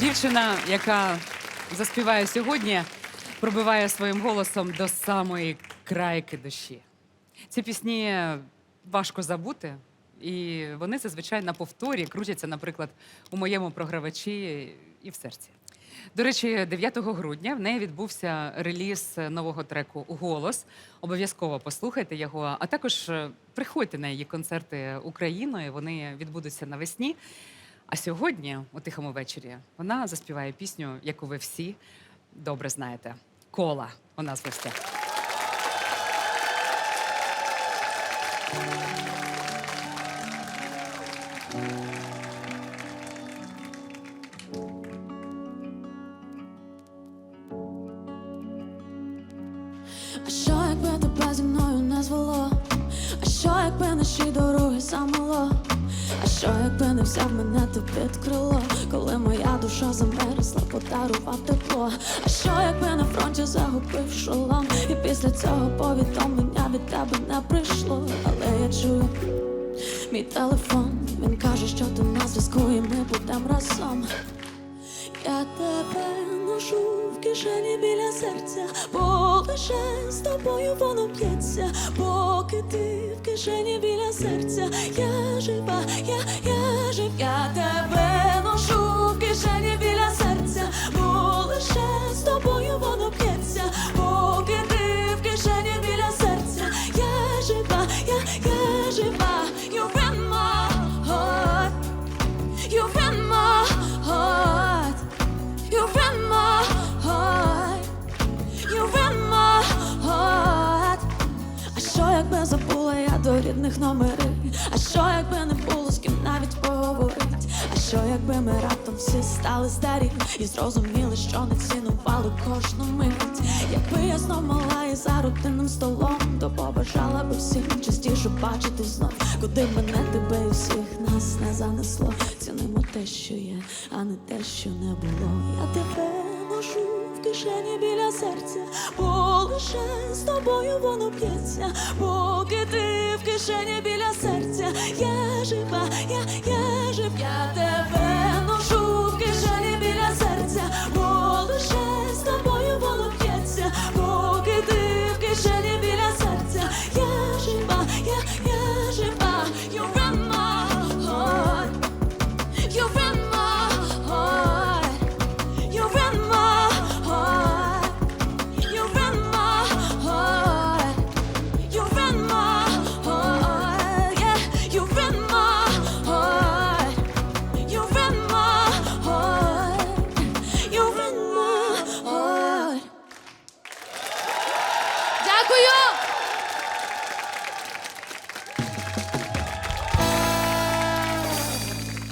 Дівчина, яка заспіває сьогодні, пробиває своїм голосом до самої крайки душі. Ці пісні важко забути, і вони зазвичай на повторі крутяться, наприклад, у моєму програвачі і в серці. До речі, 9 грудня в неї відбувся реліз нового треку Голос. Обов'язково послухайте його. А також е, приходьте на її концерти Україною. Вони відбудуться навесні. А сьогодні, у тихому вечорі, вона заспіває пісню, яку ви всі добре знаєте. Кола у нас в. А що якби тебе зі мною що якби не взяв мене ти під крило? Коли моя душа замерзла, подарував тепло. А що якби на фронті загубив шолом? І після цього повідомлення від тебе не прийшло, але я чую. Мій телефон, він каже, що ти на зв'язку, і ми будемо разом. Я тебе ношу в кишені біля серця, бо лише з тобою воно б'ється, поки ти кишені біля серця, я жива, я, я жив, я тебе до рідних номерів? А що якби не було з ким навіть поговорить? А що якби ми раптом всі стали старі і зрозуміли, що не цінували кожну мить? Якби я знов мала і за родинним столом, то побажала би всім частіше бачити знов, куди мене тебе і всіх нас не занесло. Цінимо те, що є, а не те, що не було. Я тебе кишені біля серця, бо лише з тобою воно п'ється, поки ти в кишені біля серця, я жива, я, я жив, я тебе